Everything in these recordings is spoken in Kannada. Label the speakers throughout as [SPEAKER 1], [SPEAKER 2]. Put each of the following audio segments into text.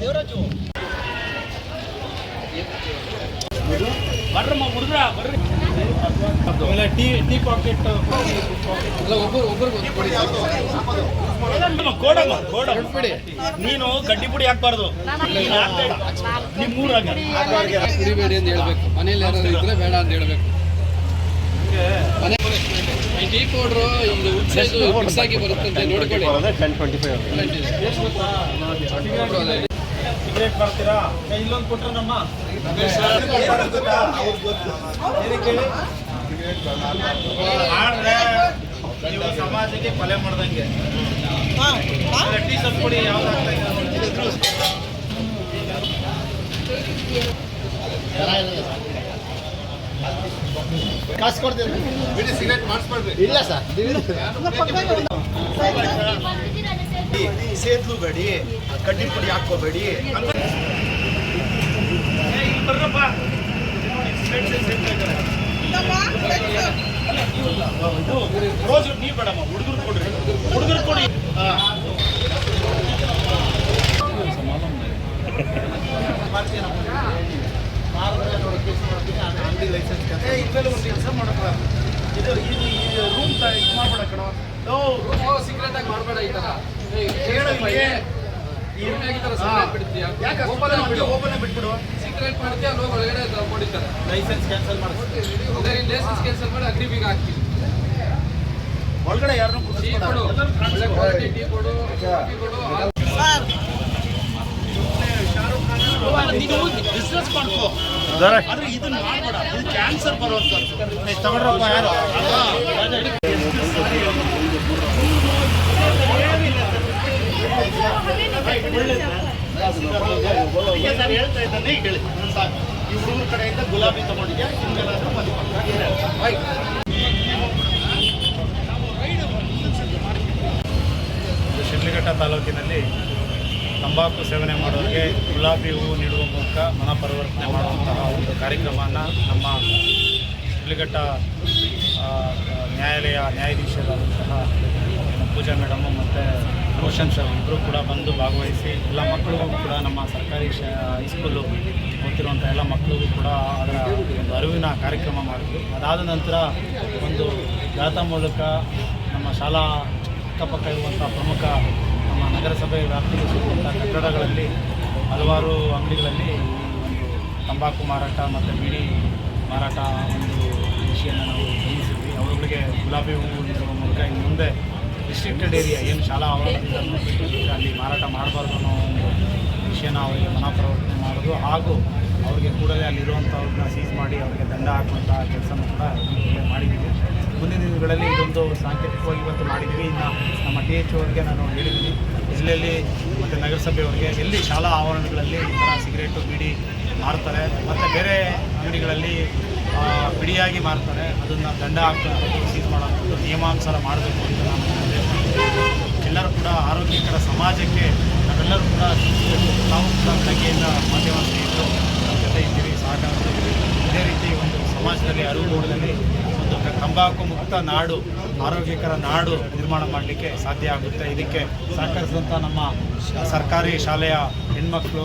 [SPEAKER 1] ದೇವರಾಜು ಬರ್ರಮ್ಮ ಹುಡುಗ್ರ ಬರ್ರಿ ಆಮೇಲೆ ಟೀ ಟೀ ಪಾಕೆಟ್ ಕೋಡಮ್ಮ ಕೋಡಮ್ಮ ನೀನು ಗಡ್ಡಿ ಪುಡಿ ಹಾಕ್ಬಾರ್ದು ನೀನು ಹಾಕ್ಬೇಡ. ನಿಮ್ಮೂರಾಗ
[SPEAKER 2] ಕುಡಿಬೇಡಿ ಅಂತ ಹೇಳ್ಬೇಕು ಮನೇಲಿ ಯಾರಾದ್ರು ಇದ್ರೆ ಬೇಡ ಅಂತ ಹೇಳ್ಬೇಕು ಮನೆ ಈ ಟೀ ಪೌಡ್ರು ಇದು ಉಚ್ಚೆದು ಮಿಕ್ಸ್ ಆಗಿ ಬರುತ್ತಂತೆ ನೋಡ್ಕೊಳ್ಳಿ
[SPEAKER 1] ಬರ್ತೀರಾ ಮಾಡ್ತೀರಾ? ಇಲ್ಲೊಂದು ಕೊಟ್ಟರು ನಮ್ಮ ಮಾಡ್ರೆ ನೀವು ಸಮಾಜಕ್ಕೆ ಕೊಲೆ ಮಾಡ್ದಂಗೆ. ಗಟ್ಟಿ ಸ್ವಲ್ಪ ಕೊಡಿ ಯಾವ್ದು
[SPEAKER 3] ಕಾಸ್ ಕೊಡ್ತೀನಿ ಬಿಡಿ ಸಿಗರೇಟ್ ಮಾಡಿಸ್ಬೇಡ್ರಿ ಇಲ್ಲ ಸರ್. ಕಡ್ಡಿ ಪುಡಿ
[SPEAKER 1] ಇಲ್ಲಿ ಬರ್ರಪ್ಪ ಸಿಗರೇಟ್ ಸೇರ್ತಾ ಇದ್ದಾರೆ. ಇದು ರೋಜ್, ನೀ ಬೇಡಮ್ಮ, ಹುಡುಗರು ಕೊಡ್ರಿ. ಹುಡುಗರು ಕೊಡಿ.
[SPEAKER 3] ಅಂಗಡಿ ಲೈಸೆನ್ಸ್
[SPEAKER 1] ಇದ್ರಲ್ಲಿ ಒಂದು ಕೆಲಸ ಮಾಡಪ್ಪ. ಇದು ಇದು ರೂಮ್ ಇದು ಮಾಡ್ಬೇಡ ಕಣೋ.
[SPEAKER 2] secret ಆಗಿ ಮಾಡ್ಬೇಡ ಈ ತರ.
[SPEAKER 1] ಬಿಟ್ಬಿಡು?
[SPEAKER 2] Secret ಮಾಡ್ತೀಯಾ, ಅಲ್ಲಿ ಒಳಗಡೆ ಹೊಡಿತಾರೆ.
[SPEAKER 1] ಲೈಸೆನ್ಸ್ ಕ್ಯಾನ್ಸಲ್ ಮಾಡಿಸ್ತೀನಿ
[SPEAKER 2] ಲೈಸೆನ್ಸ್ cancel ಮಾಡಿ ಅಗ್ರಿ ಬೀಗ
[SPEAKER 1] ಒಳಗಡೆ ಯಾರನ್ನೂ
[SPEAKER 2] ಟೀ ಕೊಡು. ಒಳ್ಳೆ quality ಟೀ ಕೊಡು, ಟೀ ಕೊಡು,
[SPEAKER 1] ಬಿಸ್ನೆಸ್ ಮಾಡ್ಕೋ. ಆದ್ರೆ ಇದನ್ನ ಮಾಡ್ಬೇಡ. ಇದು ಕ್ಯಾನ್ಸರ್ ಬರುವಂತ ತಗೊಂಡ್ರಪ್ಪ ಯಾರು? ಈ ಕಡೆಯಿಂದ ಗುಲಾಬಿ ತಗೊಂಡಿದ್ಯಾ. ಶಿಡ್ಲಘಟ್ಟ ತಾಲೂಕಿನಲ್ಲಿ ತಂಬಾಕು ಸೇವನೆ ಮಾಡೋರಿಗೆ ಗುಲಾಬಿ ಹೂವು ನೀಡುವ ಮೂಲಕ ಮನ ಪರಿವರ್ತನೆ ಮಾಡುವಂತಹ ಒಂದು ಕಾರ್ಯಕ್ರಮವನ್ನು ನಮ್ಮ ಶಿಡ್ಲಘಟ್ಟ ನ್ಯಾಯಾಲಯ ನ್ಯಾಯಾಧೀಶರಾದಂತಹ ಪೂಜಾ ಮೇಡಮು ಮತ್ತು ರೋಷನ್ ಸರ್ ಇಬ್ಬರು ಕೂಡ ಬಂದು ಭಾಗವಹಿಸಿ ಎಲ್ಲ ಮಕ್ಕಳಿಗೂ ಕೂಡ ನಮ್ಮ ಸರ್ಕಾರಿ ಶ ಹೈಸ್ಕೂಲು ಓದ್ತಿರುವಂಥ ಎಲ್ಲ ಮಕ್ಕಳಿಗೂ ಕೂಡ ಅದರ ಒಂದು ಅರಿವಿನ ಕಾರ್ಯಕ್ರಮ ಮಾಡಿದ್ವಿ ಅದಾದ ನಂತರ ಒಂದು ಗಾಥಾ ಮೂಲಕ ನಮ್ಮ ಶಾಲಾ ಅಕ್ಕಪಕ್ಕ ಇರುವಂಥ ಪ್ರಮುಖ ನಮ್ಮ ನಗರಸಭೆ ವ್ಯಾಪ್ತಿಗೆ ಸಿಗುವಂಥ ಕಟ್ಟಡಗಳಲ್ಲಿ ಹಲವಾರು ಅಂಗಡಿಗಳಲ್ಲಿ ಒಂದು ತಂಬಾಕು ಮಾರಾಟ ಮತ್ತು ಬಿಡಿ ಮಾರಾಟ ಒಂದು ವಿಷಯನ ನಾವು ಗಮನಿಸಿದ್ವಿ. ಅವರುಗಳಿಗೆ ಗುಲಾಬಿ ಹೂವು ನೀಡುವ ಮೂಲಕ ಇನ್ನು ಮುಂದೆ ರಿಸ್ಟ್ರಿಕ್ಟೆಡ್ ಏರಿಯಾ, ಏನು ಶಾಲಾ ಆವರಣದಿಂದ ಅಲ್ಲಿ ಮಾರಾಟ ಮಾಡಬಾರ್ದು ಅನ್ನೋ ಒಂದು ವಿಷಯನ ಅವರಿಗೆ ಮನಪ್ರವರ್ತನೆ ಮಾಡೋದು. ಹಾಗೂ ಅವರಿಗೆ ಕೂಡಲೇ ಅಲ್ಲಿರುವಂಥವ್ರನ್ನ ಸೀಸ್ ಮಾಡಿ ಅವರಿಗೆ ದಂಡ ಹಾಕುವಂಥ ಕೆಲಸನ ಕೂಡ ಮಾಡಿದ್ದೀವಿ. ಮುಂದಿನ ದಿನಗಳಲ್ಲಿ ಇದೊಂದು ಸಾಂಕೇತಿಕವಾಗಿ ಇವತ್ತು ಮಾಡಿದ್ದೀವಿ. ಇನ್ನು ನಮ್ಮ ಟಿ ಎಚ್ ಅವರಿಗೆ ನಾನು ಹೇಳಿದ್ದೀನಿ. ಜಿಲ್ಲೆಯಲ್ಲಿ ಮತ್ತು ನಗರಸಭೆಯವರಿಗೆ ಎಲ್ಲಿ ಶಾಲಾ ಆವರಣಗಳಲ್ಲಿ ಈ ಥರ ಸಿಗರೇಟು, ಬಿಡಿ ಮಾರ್ತಾರೆ, ಮತ್ತು ಬೇರೆ ಅಂಗಡಿಗಳಲ್ಲಿ ಬಿಡಿಯಾಗಿ ಮಾರ್ತಾರೆ, ಅದನ್ನು ದಂಡ ಹಾಕುವಂಥದ್ದು ಸೀಸ್ ಮಾಡೋದು ನಿಯಮಾನುಸಾರ ಮಾಡಬೇಕು ಅಂತ ನಾನು. ಎಲ್ಲರೂ ಕೂಡ ಆರೋಗ್ಯಕರ ಸಮಾಜಕ್ಕೆ ನಾವೆಲ್ಲರೂ ಕೂಡ ನಾವು ಕೂಡ ಬೆಳಗ್ಗೆಯಿಂದ ಮಾಧ್ಯಮ ಸ್ನೇಹಿತರು ನಮ್ಮ ಜೊತೆ ಇದ್ದೀವಿ ಸಹಕಾರ ಇದೇ ರೀತಿ ಒಂದು ಸಮಾಜದಲ್ಲಿ ಅರಿವು ಮೂಡದಲ್ಲಿ ಒಂದು ತಂಬಾಕು ಮುಕ್ತ ನಾಡು, ಆರೋಗ್ಯಕರ ನಾಡು ನಿರ್ಮಾಣ ಮಾಡಲಿಕ್ಕೆ ಸಾಧ್ಯ ಆಗುತ್ತೆ. ಇದಕ್ಕೆ ಸಹಕರಿಸಿದಂಥ ನಮ್ಮ ಸರ್ಕಾರಿ ಶಾಲೆಯ ಹೆಣ್ಮಕ್ಳು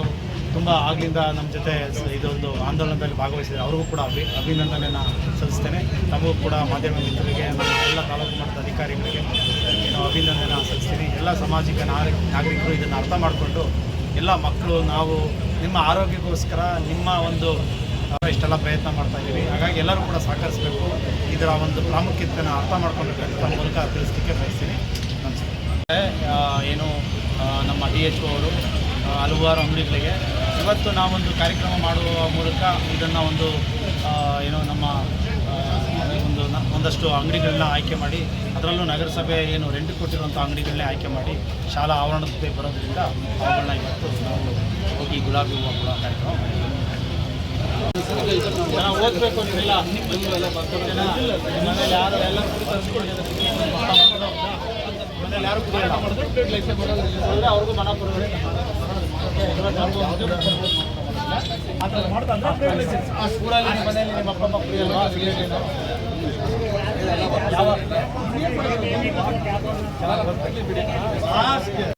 [SPEAKER 1] ತುಂಬ ಆಗಲಿಂದ ನಮ್ಮ ಜೊತೆ ಇದೊಂದು ಆಂದೋಲನದಲ್ಲಿ ಭಾಗವಹಿಸಿದ್ದಾರೆ. ಅವ್ರಿಗೂ ಕೂಡ ಅಭಿ ಅಭಿನಂದನೆಯನ್ನು ಸಲ್ಲಿಸ್ತೇನೆ. ತಮಗೂ ಕೂಡ ಮಾಧ್ಯಮ ಮಿತ್ರರಿಗೆ ಎಲ್ಲ ತಾಲೂಕು ಮಟ್ಟದ ಅಧಿಕಾರಿಗಳಿಗೆ ನಾನು ಅಭಿನಂದನೆಯನ್ನು ಸಲ್ಲಿಸ್ತೀನಿ. ಎಲ್ಲ ಸಾಮಾಜಿಕ ನಾಗರಿಕ ನಾಗರಿಕರು ಇದನ್ನು ಅರ್ಥ ಮಾಡಿಕೊಂಡು ಎಲ್ಲ ಮಕ್ಕಳು ನಾವು ನಿಮ್ಮ ಆರೋಗ್ಯಕ್ಕೋಸ್ಕರ ನಿಮ್ಮ ಒಂದು ಇಷ್ಟೆಲ್ಲ ಪ್ರಯತ್ನ ಮಾಡ್ತಾ ಇದ್ದೀವಿ. ಹಾಗಾಗಿ ಎಲ್ಲರೂ ಕೂಡ ಸಹಕರಿಸಬೇಕು. ಇದರ ಒಂದು ಪ್ರಾಮುಖ್ಯತೆಯನ್ನು ಅರ್ಥ ಮಾಡ್ಕೊಳ್ಬೇಕು ಅಂತ ಮೂಲಕ ತಿಳಿಸ್ಲಿಕ್ಕೆ ಬಯಸ್ತೀನಿ. ನಮಸ್ಕಾರ ಏನು ನಮ್ಮ ಡಿ ಎಚ್ ಅವರು ಆ, ಹಲವಾರು ಅಂಗಡಿಗಳಿಗೆ ಇವತ್ತು ನಾವೊಂದು ಕಾರ್ಯಕ್ರಮ ಮಾಡುವ ಮೂಲಕ ಇದನ್ನು ಒಂದು ಏನೋ ನಮ್ಮ ಒಂದು ಒಂದಷ್ಟು ಅಂಗಡಿಗಳನ್ನ ಆಯ್ಕೆ ಮಾಡಿ, ಅದರಲ್ಲೂ ನಗರಸಭೆ ಏನು ರೆಂಟ್ ಕೊಟ್ಟಿರುವಂಥ ಅಂಗಡಿಗಳನ್ನೇ ಆಯ್ಕೆ ಮಾಡಿ ಶಾಲಾ ಆವರಣದ ಬರೋದ್ರಿಂದ ಅವುಗಳನ್ನ ಇವತ್ತು ನಾವು ಹೋಗಿ ಗುಲಾಬಿ ಹೂವು ಕೂಡ ಕಾರ್ಯಕ್ರಮ ಜನ ಓದಬೇಕು ಮನೇಲಿ ಯಾರು ಎಲ್ಲ ಮನೇಲಿ ಯಾರು ಅವ್ರಿಗೂ ಮನ ಮನ ಸ್ಕೂಲಲ್ಲಿ ನಿಮ್ಮ ಮನೇಲಿ ನಿಮ್ಮ ಮಕ್ಕಳು ಏನು? ಯಾವ